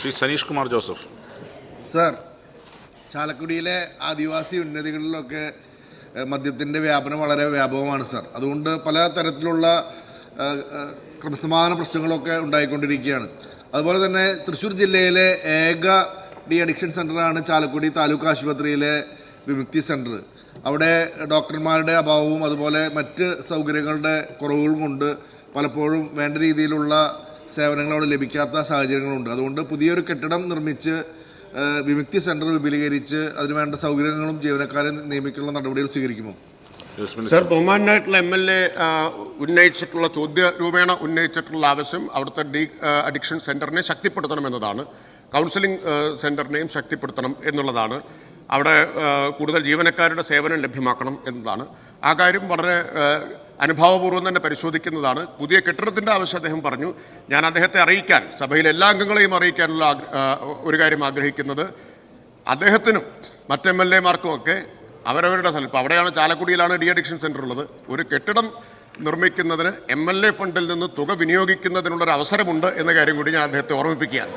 Shri Saneesh Kumar Joseph. Sir ചാലക്കുടിയിലെ ആദിവാസി ഉന്നതികളിലൊക്കെ മദ്യത്തിന്റെ വ്യാപനം വളരെ വ്യാപകമാണ് സർ. അതുകൊണ്ട് പല തരത്തിലുള്ള ക്രമസമാധാന പ്രശ്നങ്ങളൊക്കെ ഉണ്ടായിക്കൊണ്ടിരിക്കുകയാണ്. അതുപോലെ തന്നെ തൃശ്ശൂർ ജില്ലയിലെ ഏക ഡി അഡിക്ഷൻ സെന്ററാണ് ചാലക്കുടി താലൂക്ക് ആശുപത്രിയിലെ വിമുക്തി സെന്റർ അവിടെ ഡോക്ടർമാരുടെ അഭാവവും അതുപോലെ മറ്റ് സൗകര്യങ്ങളുടെ കുറവുകളും കൊണ്ട് പലപ്പോഴും വേണ്ട രീതിയിലുള്ള സേവനങ്ങൾ അവിടെ ലഭിക്കാത്ത സാഹചര്യങ്ങളുണ്ട്. അതുകൊണ്ട് പുതിയൊരു കെട്ടിടം നിർമ്മിച്ച് വിമുക്തി സെന്റർ വിപുലീകരിച്ച് അതിനുവേണ്ട സൗകര്യങ്ങളും ജീവനക്കാരെ നിയമിക്കാനുള്ള നടപടികൾ സ്വീകരിക്കുമോ. സർ ബഹുമാനായിട്ടുള്ള എം എൽ എ ഉന്നയിച്ചിട്ടുള്ള ചോദ്യ രൂപേണ ഉന്നയിച്ചിട്ടുള്ള ആവശ്യം അവിടുത്തെ ഡി അഡിക്ഷൻ അഡിക്ഷൻ സെന്ററിനെ ശക്തിപ്പെടുത്തണമെന്നതാണ്. കൗൺസിലിംഗ് സെന്ററിനെയും ശക്തിപ്പെടുത്തണം എന്നുള്ളതാണ്. അവിടെ കൂടുതൽ ജീവനക്കാരുടെ സേവനം ലഭ്യമാക്കണം എന്നതാണ്. ആ കാര്യം വളരെ അനുഭാവപൂർവം തന്നെ പരിശോധിക്കുന്നതാണ്. പുതിയ കെട്ടിടത്തിന്റെ ആവശ്യം അദ്ദേഹം പറഞ്ഞു. ഞാൻ അദ്ദേഹത്തെ അറിയിക്കാൻ സഭയിലെ എല്ലാ അംഗങ്ങളെയും അറിയിക്കാനുള്ള ഒരു കാര്യം ആഗ്രഹിക്കുന്നത് അദ്ദേഹത്തിനും മറ്റ് എം എൽ എമാർക്കും ഒക്കെ അവരവരുടെ സ്ഥലം. ഇപ്പോൾ അവിടെയാണ് ചാലക്കുടിയിലാണ് ഡി അഡിക്ഷൻ സെന്റർ ഉള്ളത്. ഒരു കെട്ടിടം നിർമ്മിക്കുന്നതിന് എം എൽ എ ഫണ്ടിൽ നിന്ന് തുക വിനിയോഗിക്കുന്നതിനുള്ളൊരു അവസരമുണ്ട് എന്ന കാര്യം കൂടി ഞാൻ അദ്ദേഹത്തെ ഓർമ്മിപ്പിക്കുകയാണ്.